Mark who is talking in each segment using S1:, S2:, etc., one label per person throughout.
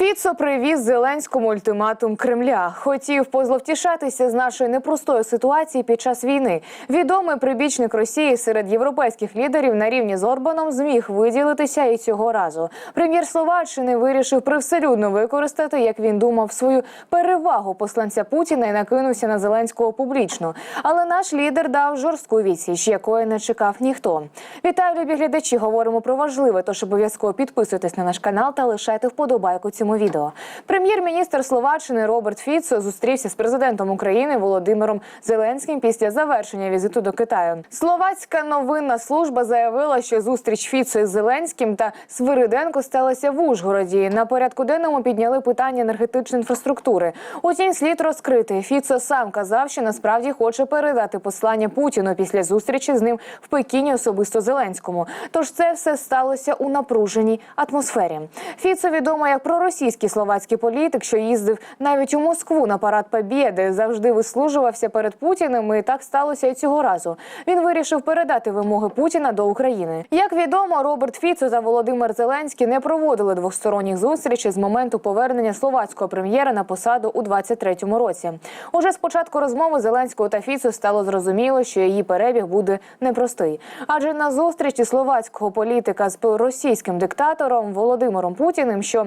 S1: Фіцо привіз Зеленському ультиматум Кремля. Хотів позловтішатися з нашої непростої ситуації під час війни. Відомий прибічник Росії серед європейських лідерів на рівні з Орбаном зміг виділитися і цього разу. Прем'єр Словаччини вирішив привселюдно використати, як він думав, свою перевагу посланця Путіна і накинувся на Зеленського публічно. Але наш лідер дав жорстку відсіч, якої не чекав ніхто. Вітаю, любі глядачі. Говоримо про важливе. Тож обов'язково підписуйтесь на наш канал та лишайте вподобайку цьому відео. Прем'єр-міністр Словаччини Роберт Фіцо зустрівся з президентом України Володимиром Зеленським після завершення візиту до Китаю. Словацька новинна служба заявила, що зустріч Фіцо із Зеленським та Свириденко сталася в Ужгороді. На порядку денному підняли питання енергетичної інфраструктури. Утім, слід розкрити. Фіцо сам казав, що насправді хоче передати послання Путіну після зустрічі з ним в Пекіні особисто Зеленському. Тож це все сталося у напруженій атмосфері. Фіцо відомо як проросійський словацький політик, що їздив навіть у Москву на парад Побєди, завжди вислужувався перед Путіним. І так сталося і цього разу. Він вирішив передати вимоги Путіна до України. Як відомо, Роберт Фіцо та Володимир Зеленський не проводили двосторонніх зустрічей з моменту повернення словацького прем'єра на посаду у 23-му році. Уже з початку розмови Зеленського та Фіцо стало зрозуміло, що її перебіг буде непростий. Адже на зустрічі словацького політика з російським диктатором Володимиром Путіним, що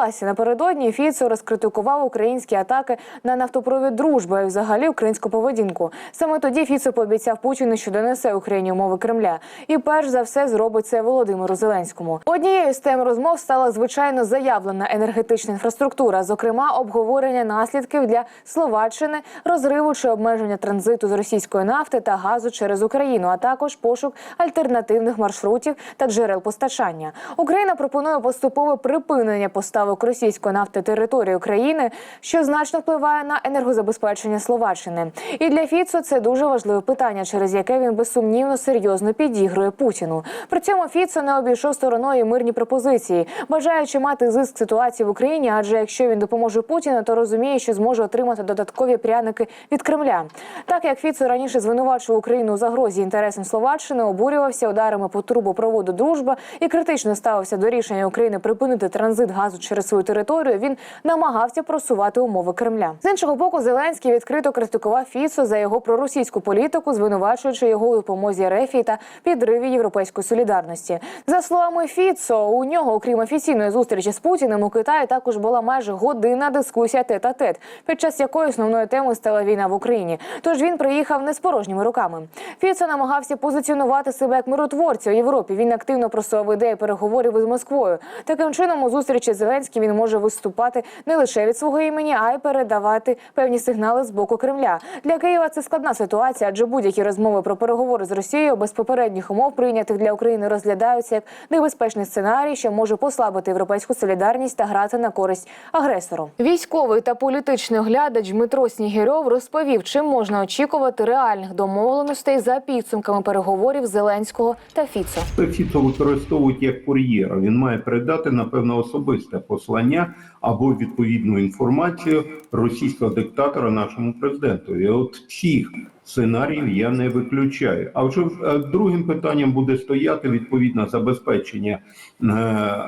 S1: відбулася напередодні, Фіцо розкритикував українські атаки на нафтопровід дружби і взагалі українську поведінку. Саме тоді Фіцо пообіцяв Путіну, що донесе Україні умови Кремля, і перш за все зробить це Володимиру Зеленському. Однією з тем розмов стала звичайно заявлена енергетична інфраструктура, зокрема обговорення наслідків для Словаччини, розриву чи обмеження транзиту з російської нафти та газу через Україну, а також пошук альтернативних маршрутів та джерел постачання. Україна пропонує поступове припинення поставок російської нафти території України, що значно впливає на енергозабезпечення Словаччини. І для Фіцо це дуже важливе питання, через яке він безсумнівно серйозно підігрує Путіну. При цьому Фіцо не обійшов стороною мирні пропозиції, бажаючи мати зиск ситуації в Україні. Адже якщо він допоможе Путіну, то розуміє, що зможе отримати додаткові пряники від Кремля. Так як Фіцо раніше звинувачував Україну у загрозі інтересам Словаччини, обурювався ударами по трубопроводу дружба і критично ставився до рішення України припинити транзит газу через свою територію. Він намагався просувати умови Кремля. З іншого боку, Зеленський відкрито критикував Фіцо за його проросійську політику, звинувачуючи його у допомозі РФ та підриві європейської солідарності. За словами Фіцо, у нього, окрім офіційної зустрічі з Путіним, у Китаї також була майже годинна дискусія тет-а-тет, під час якої основною темою стала війна в Україні. Тож він приїхав не з порожніми руками. Фіцо намагався позиціонувати себе як миротворця у Європі. Він активно просував ідеї переговорів із Москвою. Таким чином, у зустрічі з Зеленським він може виступати не лише від свого імені, а й передавати певні сигнали з боку Кремля. Для Києва це складна ситуація, адже будь-які розмови про переговори з Росією без попередніх умов прийнятих для України розглядаються як небезпечний сценарій, що може послабити європейську солідарність та грати на користь агресору. Військовий та політичний оглядач Дмитро Снігірьов розповів, чим можна очікувати реальних домовленостей за підсумками переговорів Зеленського та Фіцо.
S2: Фіцо використовують як кур'єра. Він має передати напевно особисте послання або відповідну інформацію російського диктатора нашому президенту. І от всіх сценаріїв я не виключаю. А вже е, другим питанням буде стояти відповідне забезпечення е,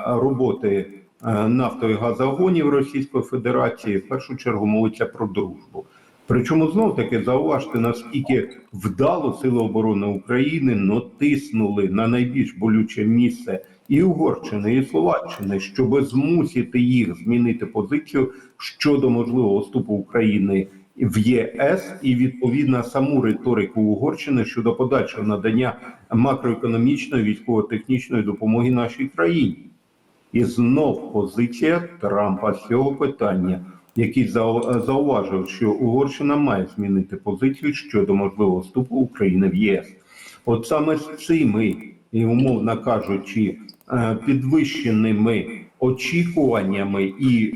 S2: роботи е, нафто- і газогонів Російської Федерації. В першу чергу мовиться про дружбу. Причому знов таки зауважте, наскільки вдало Сили оборони України натиснули на найбільш болюче місце і Угорщини, і Словаччини, щоб змусити їх змінити позицію щодо можливого вступу України в ЄС і відповідно саму риторику Угорщини щодо подальшого надання макроекономічної військово-технічної допомоги нашій країні. І знов позиція Трампа з цього питання, який зауважив, що Угорщина має змінити позицію щодо можливого вступу України в ЄС. От саме з цими, і умовно кажучи, підвищеними очікуваннями і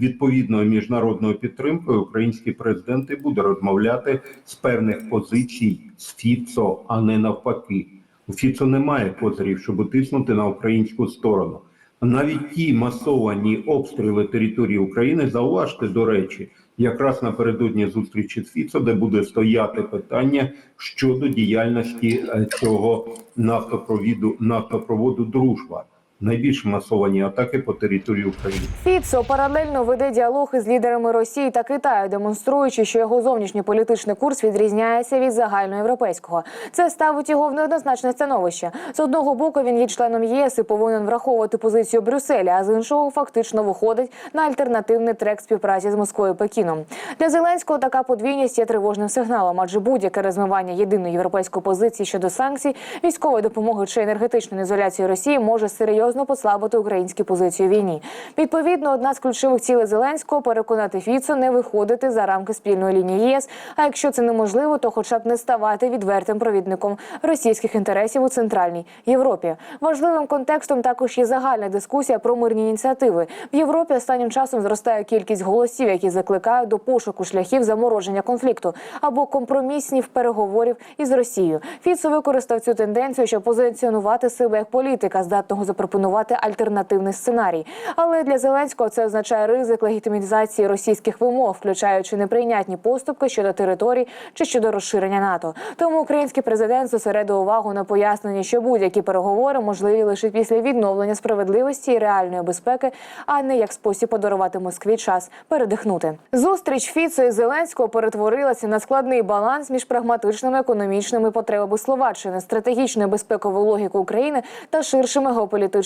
S2: відповідною міжнародною підтримкою український президент і буде розмовляти з певних позицій з Фіцо, а не навпаки. У Фіцо немає козирів, щоб тиснути на українську сторону. Навіть ті масовані обстріли території України, зауважте, до речі, якраз напередодні зустрічі з Фіцо, де буде стояти питання щодо діяльності е, цього нафтопровіду нафтопроводу Дружба. Найбільш масовані атаки по території України.
S1: Фіцо паралельно веде діалог із лідерами Росії та Китаю, демонструючи, що його зовнішньополітичний курс відрізняється від загальноєвропейського. Це ставить його в неоднозначне становище. З одного боку він є членом ЄС і повинен враховувати позицію Брюсселя, а з іншого фактично виходить на альтернативний трек співпраці з Москвою і Пекіном. Для Зеленського така подвійність є тривожним сигналом, адже будь-яке розмивання єдиної європейської позиції щодо санкцій, військової допомоги чи ізоляції ізоляції Росії може серйозно послабити українські позиції у війні. Відповідно, одна з ключових цілей Зеленського переконати Фіцо не виходити за рамки спільної лінії єС. А якщо це неможливо, то хоча б не ставати відвертим провідником російських інтересів у центральній Європі. Важливим контекстом також є загальна дискусія про мирні ініціативи. В Європі останнім часом зростає кількість голосів, які закликають до пошуку шляхів замороження конфлікту або компромісів переговорів із Росією. Фіцо використав цю тенденцію, щоб позиціонувати себе як політика, здатного запропонувати альтернативний сценарій. Але для Зеленського це означає ризик легітимізації російських вимог, включаючи неприйнятні поступки щодо територій чи щодо розширення НАТО. Тому український президент зосередив увагу на поясненні, що будь-які переговори можливі лише після відновлення справедливості і реальної безпеки, а не як спосіб подарувати Москві час передихнути. Зустріч Фіцо і Зеленського перетворилася на складний баланс між прагматичними економічними потребами Словаччини, стратегічною безпековою логікою України та ширшими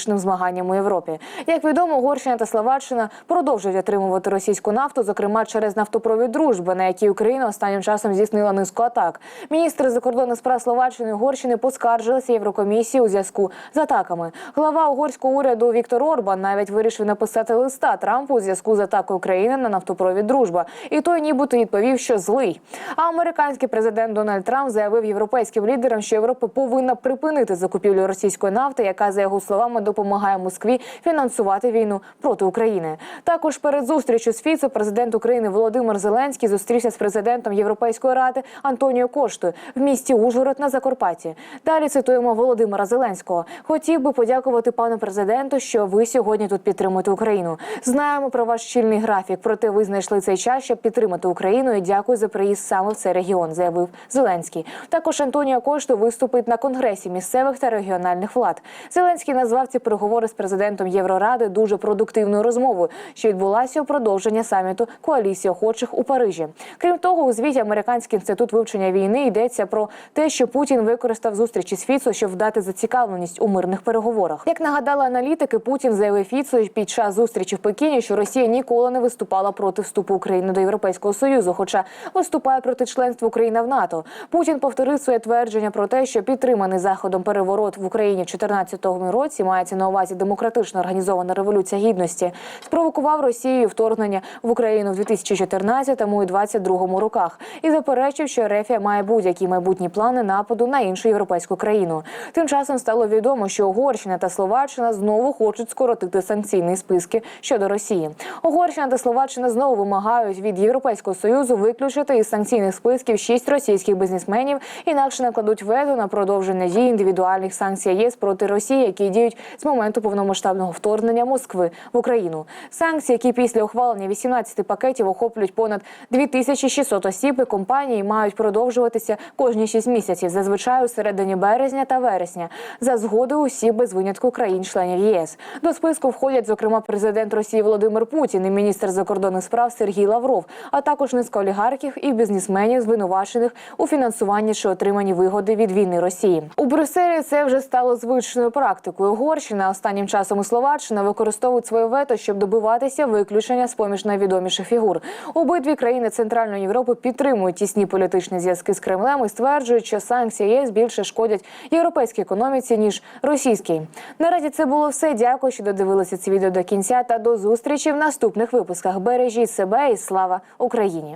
S1: геополітичним змаганням у Європі. Як відомо, Угорщина та Словаччина продовжують отримувати російську нафту, зокрема через нафтопровід дружби, на якій Україна останнім часом здійснила низку атак. Міністри закордонних справ Словаччини і Угорщини поскаржилися Єврокомісії у зв'язку з атаками. Глава угорського уряду Віктор Орбан навіть вирішив написати листа Трампу у зв'язку з атакою України на нафтопровід дружба. І той нібито відповів, що злий. А американський президент Дональд Трамп заявив європейським лідерам, що Європа повинна припинити закупівлю російської нафти, яка за його словами допомагає Москві фінансувати війну проти України. Також перед зустрічю з Фіцо президент України Володимир Зеленський зустрівся з президентом Європейської ради Антоніо Коштою в місті Ужгород на Закарпатті. Далі цитуємо Володимира Зеленського. Хотів би подякувати пану президенту, що ви сьогодні тут підтримуєте Україну. Знаємо про ваш щільний графік, проте ви знайшли цей час, щоб підтримати Україну. І дякую за приїзд саме в цей регіон, заявив Зеленський. Також Антоніо Кошто виступить на конгресі місцевих та регіональних влад. Зеленський назвав ці переговори з президентом Євроради дуже продуктивною розмовою, що відбулася у продовження саміту коаліції охочих у Парижі. Крім того, у звіті Американський інститут вивчення війни йдеться про те, що Путін використав зустрічі з Фіцо, щоб вдати зацікавленість у мирних переговорах. Як нагадали аналітики, Путін заявив Фіцо під час зустрічі в Пекіні, що Росія ніколи не виступала проти вступу України до Європейського союзу, хоча виступає проти членства України в НАТО. Путін повторив своє твердження про те, що підтриманий заходом переворот в Україні в 2014 році мається на увазі демократично організована революція гідності, спровокував Росію вторгнення в Україну в 2014 і 2022 роках і заперечив, що Рефія має будь-які майбутні плани нападу на іншу європейську країну. Тим часом стало відомо, що Угорщина та Словаччина знову хочуть скоротити санкційні списки щодо Росії. Угорщина та Словаччина знову вимагають від Європейського союзу виключити із санкційних списків шість російських бізнесменів, інакше накладуть вето на продовження дій індивідуальних санкцій ЄС проти Росії, які діють з моменту повномасштабного вторгнення Москви в Україну. Санкції, які після ухвалення 18 пакетів охоплюють понад 2600 осіб і компанії, мають продовжуватися кожні 6 місяців, зазвичай у середині березня та вересня, за згодою усіх без винятку країн-членів ЄС. До списку входять, зокрема, президент Росії Володимир Путін і міністр закордонних справ Сергій Лавров, а також низка олігархів і бізнесменів, звинувачених у фінансуванні чи отриманні вигоди від війни Росії. У Брюсселі це вже стало звичною практикою. Угорщина останнім часом і Словаччина використовують своє вето, щоб добиватися виключення з поміж найвідоміших фігур. Обидві країни Центральної Європи підтримують тісні політичні зв'язки з Кремлем і стверджують, що санкції ЄС більше шкодять європейській економіці ніж російській. Наразі це було все. Дякую, що додивилися це відео до кінця. Та до зустрічі в наступних випусках. Бережіть себе і слава Україні.